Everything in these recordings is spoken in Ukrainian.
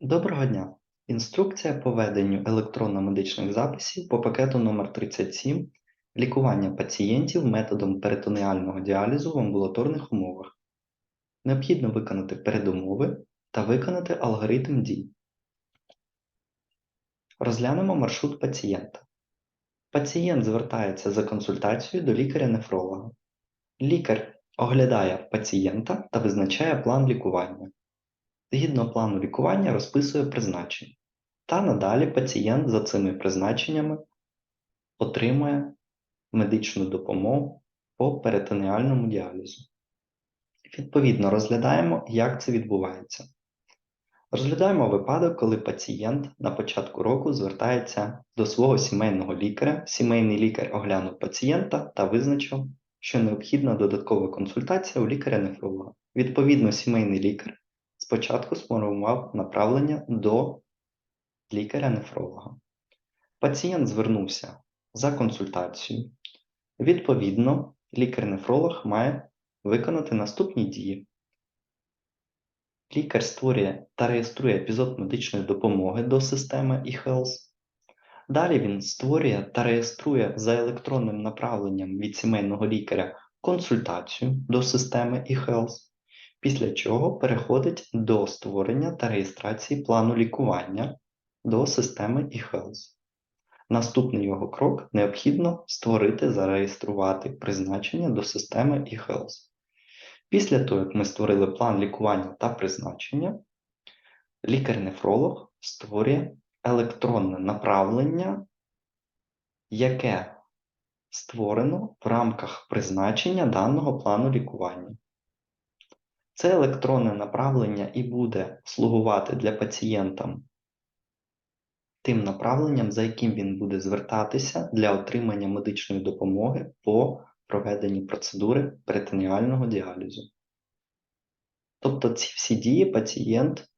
Доброго дня! Інструкція по веденню електронно-медичних записів по пакету номер 37 Лікування пацієнтів методом перитонеального діалізу в амбулаторних умовах. Необхідно виконати передумови та виконати алгоритм дій. Розглянемо маршрут пацієнта. Пацієнт звертається за консультацією до лікаря-нефролога. Лікар оглядає пацієнта та визначає план лікування. Згідно плану лікування розписує призначення. Та надалі пацієнт за цими призначеннями отримує медичну допомогу по перитонеальному діалізу. Відповідно, розглядаємо, як це відбувається. Розглядаємо випадок, коли пацієнт на початку року звертається до свого сімейного лікаря. Сімейний лікар оглянув пацієнта та визначив, що необхідна додаткова консультація у лікаря-нефролога. Відповідно, сімейний лікар спочатку сформував направлення до лікаря-нефролога. Пацієнт звернувся за консультацією. Відповідно, лікар-нефролог має виконати наступні дії. Лікар створює та реєструє епізод медичної допомоги до системи eHealth. Далі він створює та реєструє за електронним направленням від сімейного лікаря консультацію до системи eHealth, після чого переходить до створення та реєстрації плану лікування до системи eHealth. Наступний його крок необхідно створити зареєструвати призначення до системи eHealth. Після того, як ми створили план лікування та призначення, лікар-нефролог створює електронне направлення, яке створено в рамках призначення даного плану лікування. Це електронне направлення і буде слугувати для пацієнта тим направленням, за яким він буде звертатися для отримання медичної допомоги по проведенні процедури перитонеального діалізу. Тобто ці всі дії пацієнт,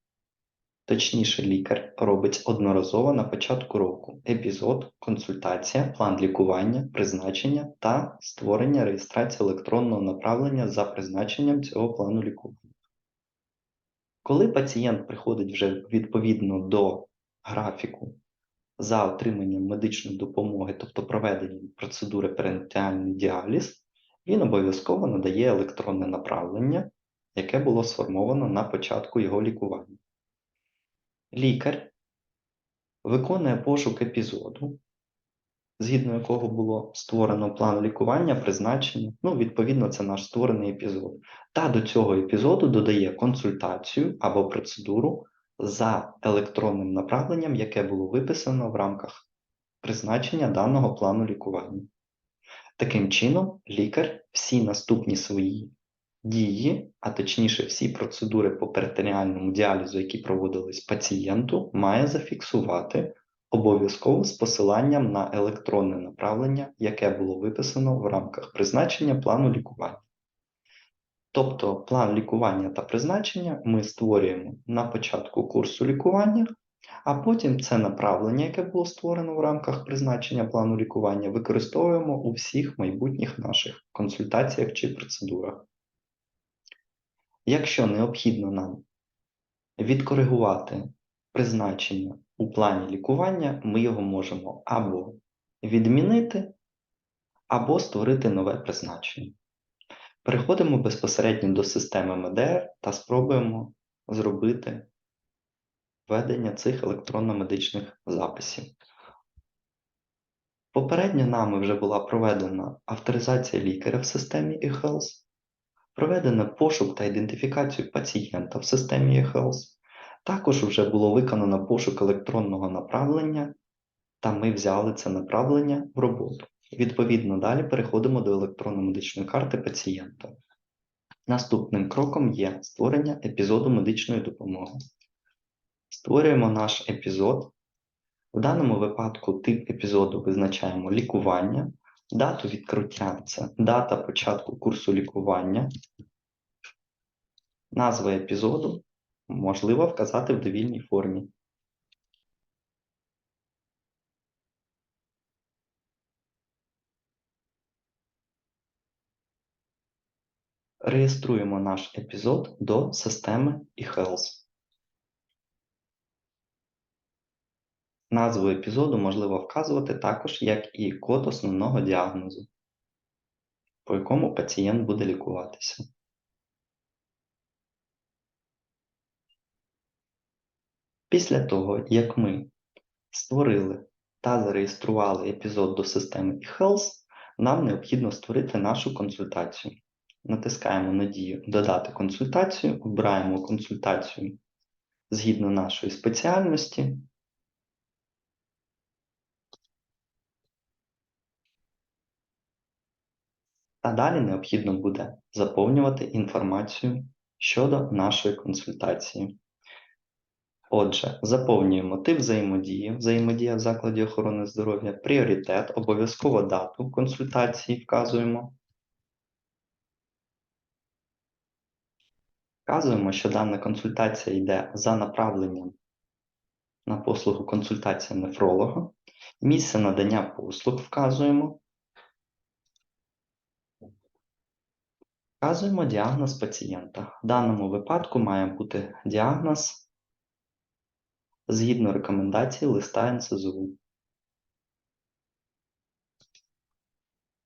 точніше лікар, робить одноразово на початку року: епізод, консультація, план лікування, призначення та створення реєстрації електронного направлення за призначенням цього плану лікування. Коли пацієнт приходить вже відповідно до графіку за отриманням медичної допомоги, тобто проведенням процедури перинатіальний діаліз, він обов'язково надає електронне направлення, яке було сформовано на початку його лікування. Лікар виконує пошук епізоду, згідно якого було створено план лікування, призначення, ну, відповідно, це наш створений епізод. Та до цього епізоду додає консультацію або процедуру за електронним направленням, яке було виписано в рамках призначення даного плану лікування. Таким чином, лікар всі наступні свої дії, а точніше, всі процедури по перитоніальному діалізу, які проводились пацієнту, має зафіксувати обов'язково з посиланням на електронне направлення, яке було виписано в рамках призначення плану лікування. Тобто план лікування та призначення ми створюємо на початку курсу лікування, а потім це направлення, яке було створено в рамках призначення плану лікування, використовуємо у всіх майбутніх наших консультаціях чи процедурах. Якщо необхідно нам відкоригувати призначення у плані лікування, ми його можемо або відмінити, або створити нове призначення. Переходимо безпосередньо до системи МДР та спробуємо зробити введення цих електронно-медичних записів. Попередньо нами вже була проведена авторизація лікаря в системі eHealth, проведено пошук та ідентифікацію пацієнта в системі eHealth, також вже було виконано пошук електронного направлення, та ми взяли це направлення в роботу. Відповідно, далі переходимо до електронно-медичної карти пацієнта. Наступним кроком є створення епізоду медичної допомоги. Створюємо наш епізод. В даному випадку тип епізоду визначаємо лікування, дату відкриття це дата початку курсу лікування, назва епізоду можливо вказати в довільній формі. Реєструємо наш епізод до системи eHealth. Назву епізоду можливо вказувати також як і код основного діагнозу, по якому пацієнт буде лікуватися. Після того, як ми створили та зареєстрували епізод до системи eHealth, нам необхідно створити нашу консультацію. Натискаємо надію Додати консультацію, обираємо консультацію згідно нашої спеціальності. А далі необхідно буде заповнювати інформацію щодо нашої консультації. Отже, заповнюємо тип взаємодії, взаємодія в закладі охорони здоров'я, пріоритет, обов'язково дату консультації вказуємо. Вказуємо, що дана консультація йде за направленням на послугу консультація нефролога. Місце надання послуг вказуємо. Вказуємо діагноз пацієнта. В даному випадку має бути діагноз згідно рекомендацій листа НСЗУ.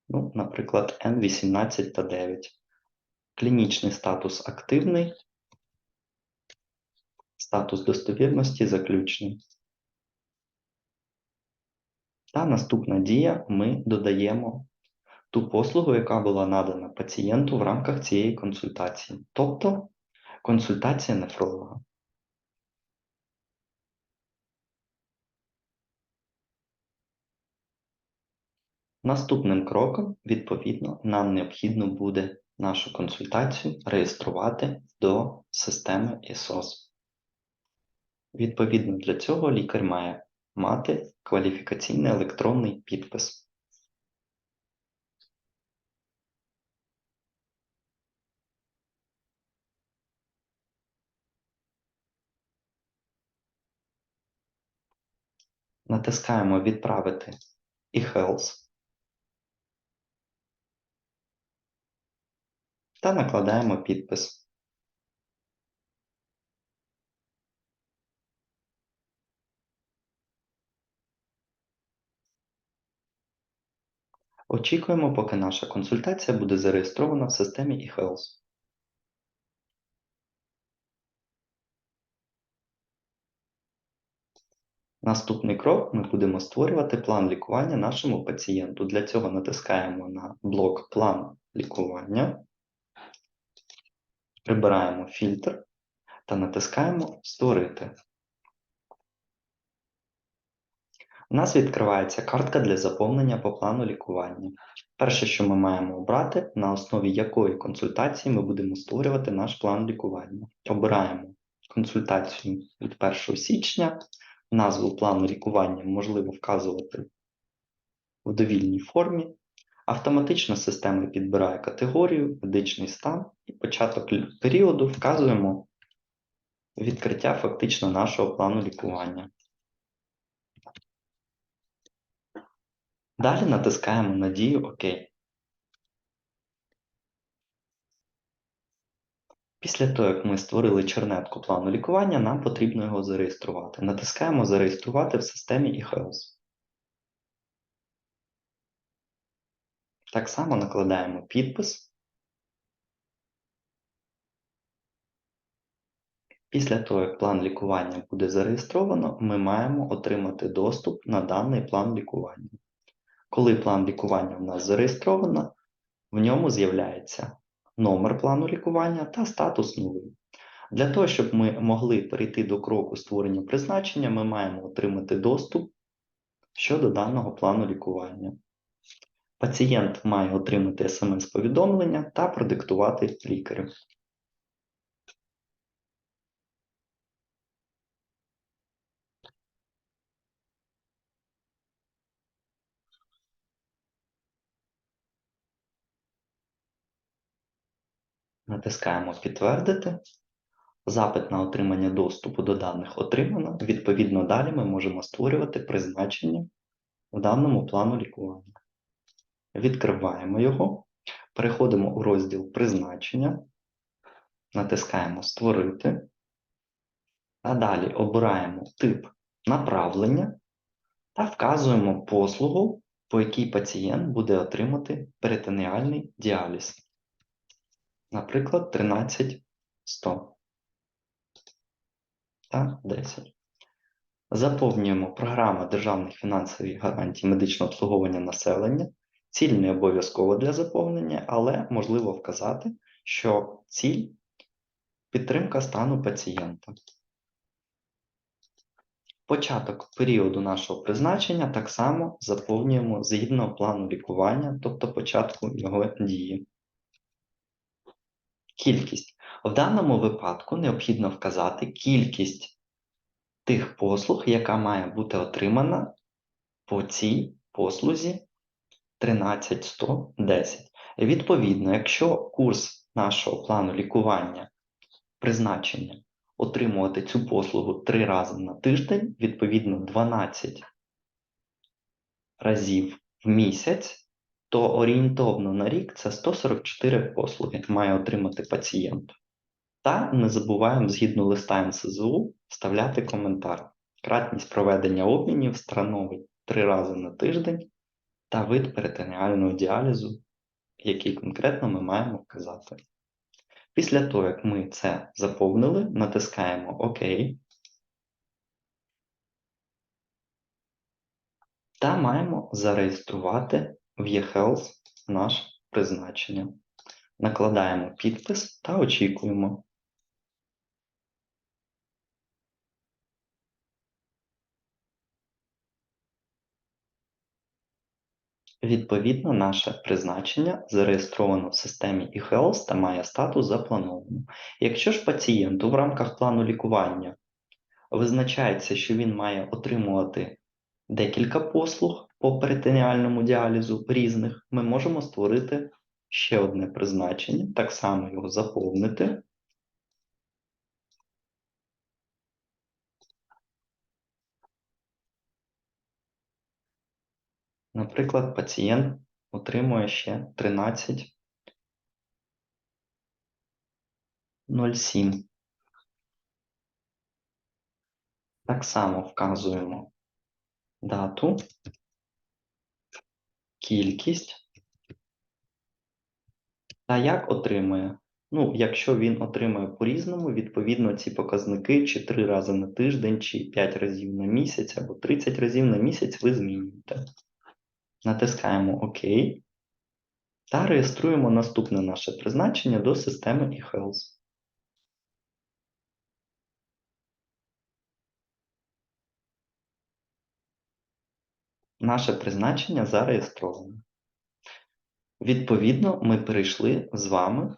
Ну, наприклад, N18 та 9. Клінічний статус активний, статус достовірності заключний. Та наступна дія ми додаємо ту послугу, яка була надана пацієнту в рамках цієї консультації, тобто консультація нефролога. Наступним кроком, відповідно, нам необхідно буде нашу консультацію реєструвати до системи ІСОС. Відповідно для цього лікар має мати кваліфікаційний електронний підпис. Натискаємо Відправити e-Health та накладаємо підпис. Очікуємо, поки наша консультація буде зареєстрована в системі eHealth. Наступний крок ми будемо створювати план лікування нашому пацієнту. Для цього натискаємо на блок План лікування, прибираємо фільтр та натискаємо Створити. У нас відкривається картка для заповнення по плану лікування. Перше, що ми маємо обрати, на основі якої консультації ми будемо створювати наш план лікування. Обираємо консультацію від 1 січня, назву плану лікування можливо вказувати в довільній формі. Автоматично система підбирає категорію, медичний стан і початок періоду вказуємо відкриття фактично нашого плану лікування. Далі натискаємо на дію ОК. Після того, як ми створили чернетку плану лікування, нам потрібно його зареєструвати. Натискаємо Зареєструвати в системі eHealth. Так само накладаємо підпис. Після того, як план лікування буде зареєстровано, ми маємо отримати доступ на даний план лікування. Коли план лікування в нас зареєстровано, в ньому з'являється номер плану лікування та статус новий. Для того, щоб ми могли перейти до кроку створення призначення, ми маємо отримати доступ щодо даного плану лікування. Пацієнт має отримати смс-повідомлення та продиктувати лікарю. Натискаємо Підтвердити. Запит на отримання доступу до даних отримано. Відповідно, далі ми можемо створювати призначення в даному плану лікування. Відкриваємо його, переходимо у розділ Призначення, натискаємо Створити, а далі обираємо тип направлення та вказуємо послугу, по якій пацієнт буде отримати перитонеальний діаліз. Наприклад, 13100 та 10. Заповнюємо програму державних фінансових гарантій медичного обслуговування населення. Ціль не обов'язково для заповнення, але можливо вказати, що ціль підтримка стану пацієнта. Початок періоду нашого призначення так само заповнюємо згідно плану лікування, тобто початку його дії. Кількість. В даному випадку необхідно вказати кількість тих послуг, яка має бути отримана по цій послузі 13110. Відповідно, якщо курс нашого плану лікування призначення отримувати цю послугу 3 рази на тиждень, відповідно 12 разів в місяць, то орієнтовно на рік це 144 послуги має отримати пацієнт. Та не забуваємо згідно листа НСЗУ вставляти коментар. Кратність проведення обмінів становить 3 рази на тиждень та вид перитонеального діалізу, який конкретно ми маємо вказати. Після того, як ми це заповнили, натискаємо ОК та маємо зареєструвати в eHealth наше призначення. Накладаємо підпис та очікуємо. Відповідно, наше призначення зареєстровано в системі eHealth та має статус заплановано. Якщо ж пацієнту в рамках плану лікування визначається, що він має отримувати декілька послуг по перитонеальному діалізу різних, ми можемо створити ще одне призначення, так само його заповнити. Наприклад, пацієнт отримує ще 13.07. Так само вказуємо дату, кількість та як отримує. Ну, якщо він отримує по-різному, відповідно, ці показники чи 3 рази на тиждень, чи 5 разів на місяць, або 30 разів на місяць ви змінюєте. Натискаємо ОК та реєструємо наступне наше призначення до системи eHealth. Наше призначення зареєстровано. Відповідно, ми перейшли з вами.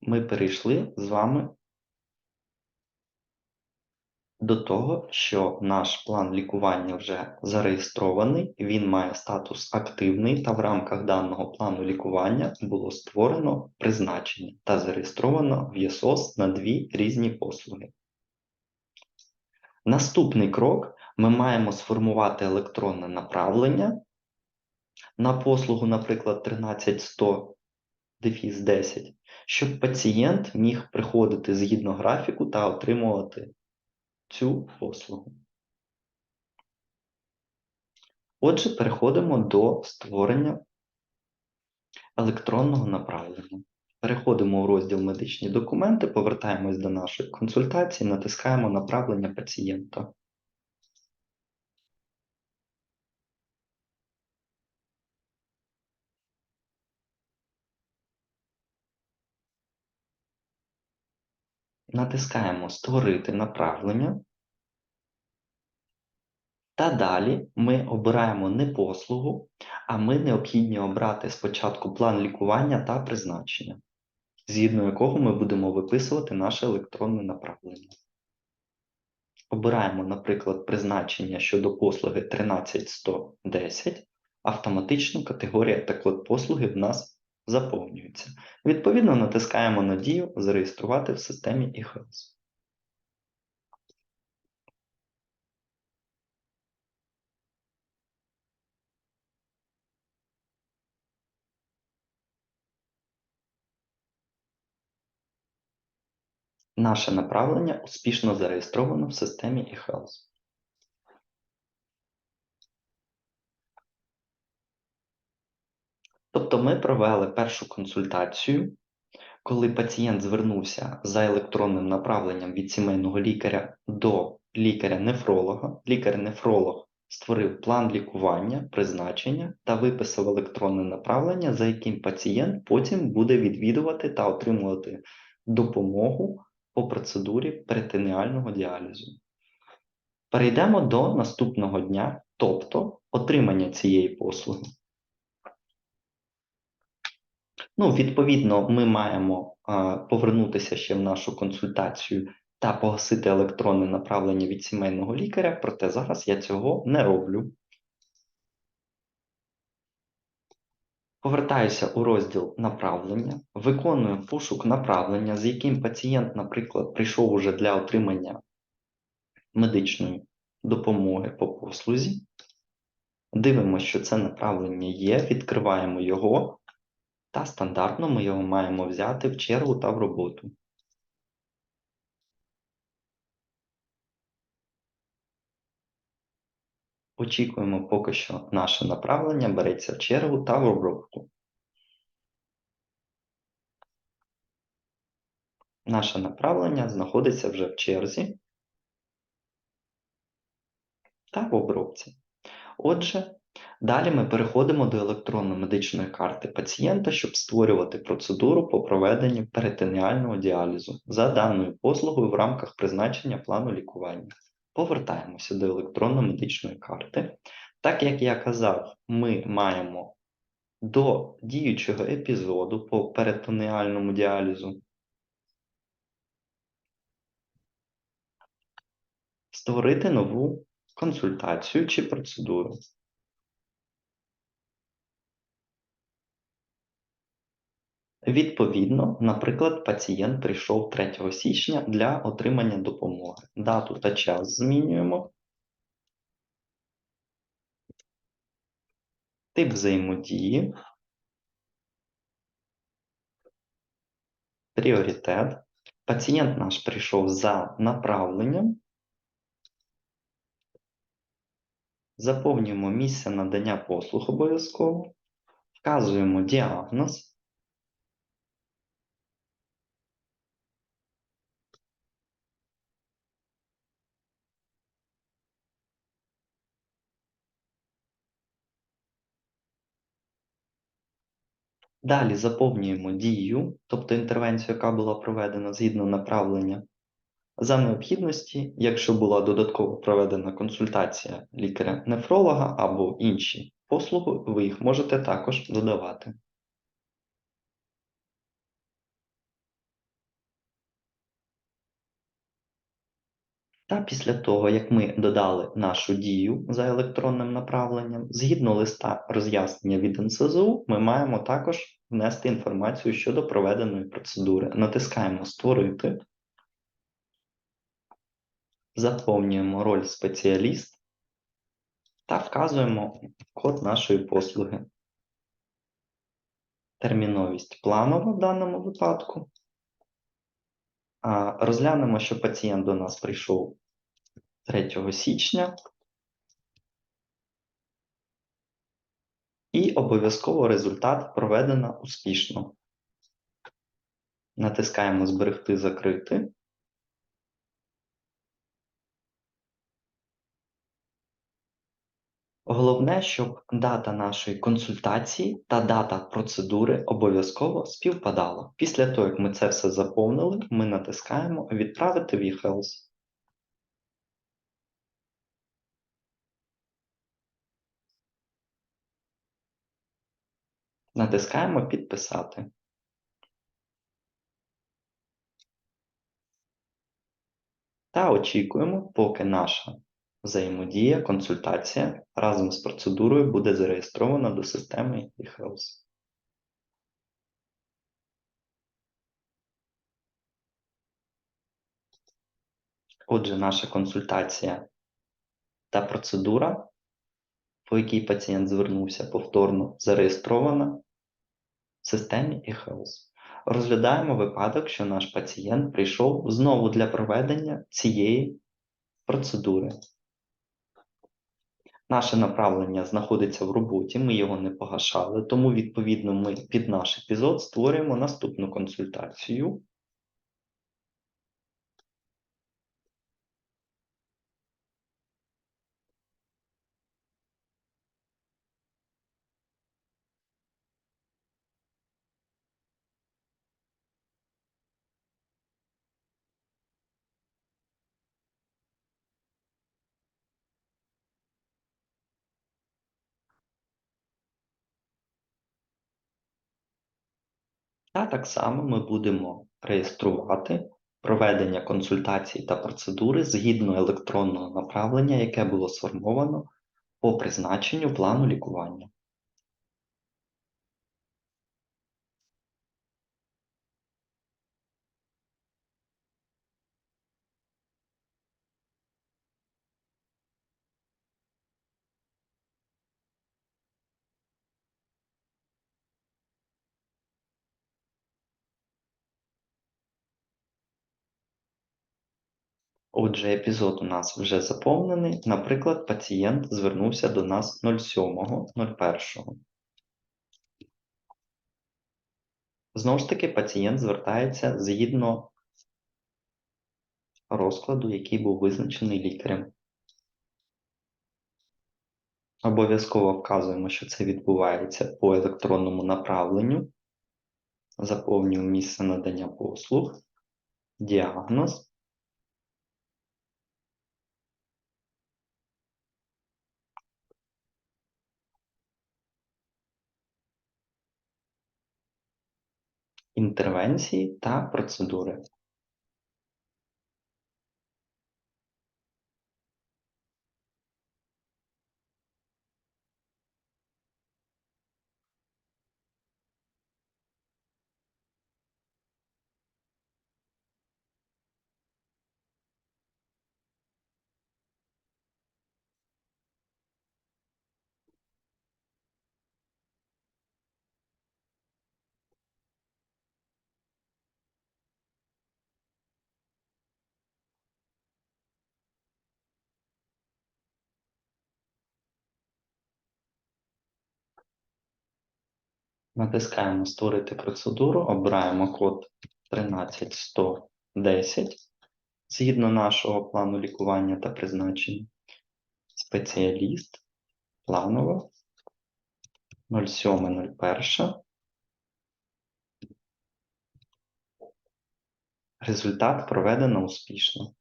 Ми перейшли з вами до того, що наш план лікування вже зареєстрований, він має статус активний, та в рамках даного плану лікування було створено призначення та зареєстровано в ЄСОС на дві різні послуги. Наступний крок ми маємо сформувати електронне направлення на послугу, наприклад, 13100 дефіс 10, щоб пацієнт міг приходити згідно графіку та отримувати цю послугу. Отже, переходимо до створення електронного направлення. Переходимо у розділ Медичні документи, повертаємось до нашої консультації, натискаємо направлення пацієнта. Натискаємо Створити направлення. Та далі ми обираємо не послугу, а ми необхідні обрати спочатку план лікування та призначення, згідно якого ми будемо виписувати наше електронне направлення. Обираємо, наприклад, призначення щодо послуги 13110, автоматично категорія та код послуги в нас заповнюється. Відповідно, натискаємо на дію Зареєструвати в системі eHealth. Наше направлення успішно зареєстровано в системі eHealth. Тобто ми провели першу консультацію, коли пацієнт звернувся за електронним направленням від сімейного лікаря до лікаря-нефролога. Лікар-нефролог створив план лікування, призначення та виписав електронне направлення, за яким пацієнт потім буде відвідувати та отримувати допомогу по процедурі перитонеального діалізу. Перейдемо до наступного дня, тобто отримання цієї послуги. Ну, відповідно, ми маємо а, повернутися ще в нашу консультацію та погасити електронне направлення від сімейного лікаря, проте зараз я цього не роблю. Повертаюся у розділ направлення, виконую пошук направлення, з яким пацієнт, наприклад, прийшов уже для отримання медичної допомоги по послузі. Дивимося, що це направлення є, відкриваємо його, та стандартно ми його маємо взяти в чергу та в роботу. Очікуємо поки що наше направлення береться в чергу та в обробку. Наше направлення знаходиться вже в черзі та в обробці. Отже, далі ми переходимо до електронно-медичної карти пацієнта, щоб створювати процедуру по проведенню перитонеального діалізу за даною послугою в рамках призначення плану лікування. Повертаємося до електронно-медичної карти. Так як я казав, ми маємо до діючого епізоду по перитонеальному діалізу створити нову консультацію чи процедуру. Відповідно, наприклад, пацієнт прийшов 3 січня для отримання допомоги. Дату та час змінюємо. Тип взаємодії. Пріоритет. Пацієнт наш прийшов за направленням. Заповнюємо місце надання послуг обов'язково. Вказуємо діагноз. Далі заповнюємо дію, тобто інтервенцію, яка була проведена згідно направлення. За необхідності, якщо була додатково проведена консультація лікаря-нефролога або інші послуги, ви їх можете також додавати. Та після того, як ми додали нашу дію за електронним направленням, згідно листа роз'яснення від НСЗУ, ми маємо також внести інформацію щодо проведеної процедури. Натискаємо Створити, заповнюємо роль спеціаліст та вказуємо код нашої послуги. Терміновість планова в даному випадку. Розглянемо, що пацієнт до нас прийшов 3 січня. І обов'язково результат проведено успішно. Натискаємо Зберегти, закрити. Головне, щоб дата нашої консультації та дата процедури обов'язково співпадала. Після того, як ми це все заповнили, ми натискаємо Відправити в eHealth. Натискаємо Підписати. Та очікуємо, поки наша взаємодія, консультація разом з процедурою буде зареєстрована до системи eHealth. Отже, наша консультація та процедура, по якій пацієнт звернувся повторно, зареєстрована системі eHealth. Розглядаємо випадок, що наш пацієнт прийшов знову для проведення цієї процедури. Наше направлення знаходиться в роботі, ми його не погашали, тому, відповідно, ми під наш епізод створюємо наступну консультацію. Та так само ми будемо реєструвати проведення консультацій та процедури згідно електронного направлення, яке було сформовано по призначенню плану лікування. Отже, епізод у нас вже заповнений. Наприклад, пацієнт звернувся до нас 07.01. Знову ж таки, пацієнт звертається згідно розкладу, який був визначений лікарем. Обов'язково вказуємо, що це відбувається по електронному направленню. Заповнюємо місце надання послуг, діагноз. Інтервенції та процедури. Натискаємо Створити процедуру, обираємо код 13110 згідно нашого плану лікування та призначення. Спеціаліст планово 07.01. Результат проведено успішно.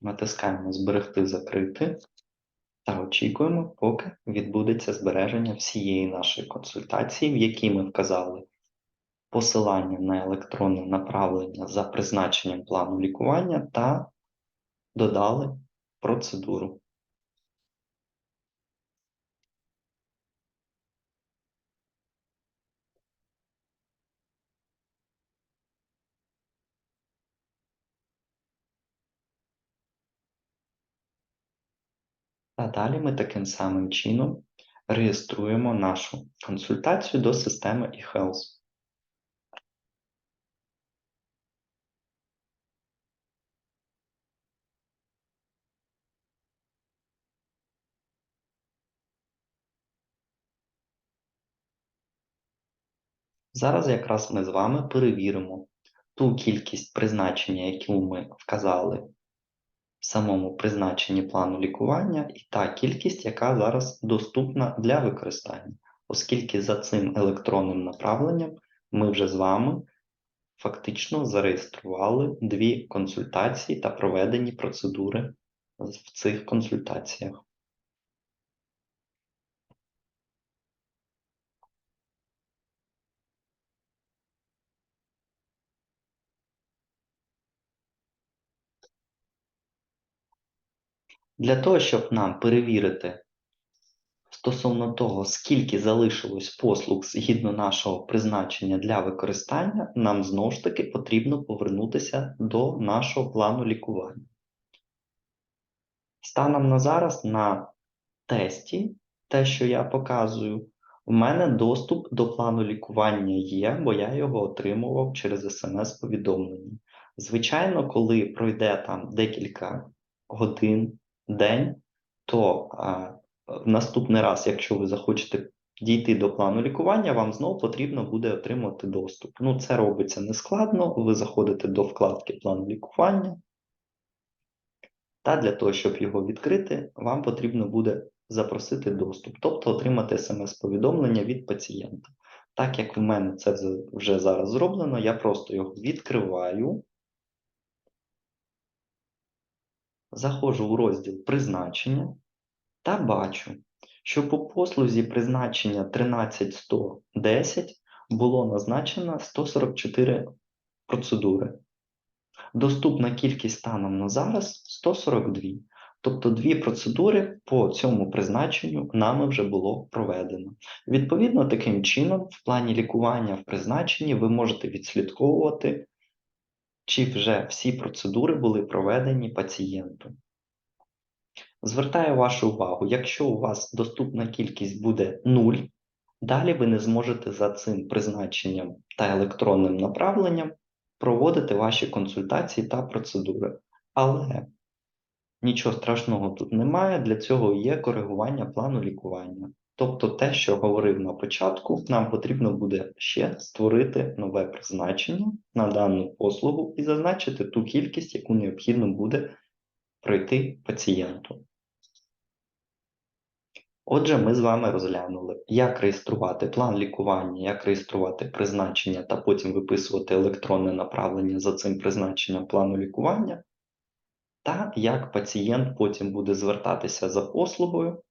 Натискаємо Зберегти закрити та очікуємо, поки відбудеться збереження всієї нашої консультації, в якій ми вказали посилання на електронне направлення за призначенням плану лікування та додали процедуру. А далі ми таким самим чином реєструємо нашу консультацію до системи eHealth. Зараз якраз ми з вами перевіримо ту кількість призначення, яку ми вказали самому призначенні плану лікування, і та кількість, яка зараз доступна для використання, оскільки за цим електронним направленням ми вже з вами фактично зареєстрували дві консультації та проведені процедури в цих консультаціях. Для того, щоб нам перевірити стосовно того, скільки залишилось послуг згідно нашого призначення для використання, нам знову ж таки потрібно повернутися до нашого плану лікування. Станом на зараз на тесті, те, що я показую, У мене доступ до плану лікування є, бо я його отримував через смс-повідомлення. Звичайно, коли пройде там декілька годин, день, то а, в наступний раз, якщо ви захочете дійти до плану лікування, вам знову потрібно буде отримати доступ. Ну, це робиться нескладно. Ви заходите до вкладки план лікування. Та для того, щоб його відкрити, вам потрібно буде запросити доступ, тобто отримати смс-повідомлення від пацієнта. Так як в мене це вже зараз зроблено, я просто його відкриваю, заходжу у розділ призначення та бачу, що по послузі призначення 13110 було назначено 144 процедури. Доступна кількість станом на зараз 142. Тобто дві процедури по цьому призначенню нами вже було проведено. Відповідно, таким чином, в плані лікування в призначенні ви можете відслідковувати, чи вже всі процедури були проведені пацієнту. Звертаю вашу увагу, якщо у вас доступна кількість буде 0, далі ви не зможете за цим призначенням та електронним направленням проводити ваші консультації та процедури. Але нічого страшного тут немає, для цього є коригування плану лікування. Тобто те, що говорив на початку, нам потрібно буде ще створити нове призначення на дану послугу і зазначити ту кількість, яку необхідно буде пройти пацієнту. Отже, ми з вами розглянули, як реєструвати план лікування, як реєструвати призначення та потім виписувати електронне направлення за цим призначенням плану лікування, та як пацієнт потім буде звертатися за послугою,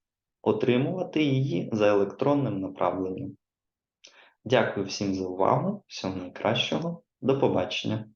отримувати її за електронним направленням. Дякую всім за увагу, всього найкращого, до побачення.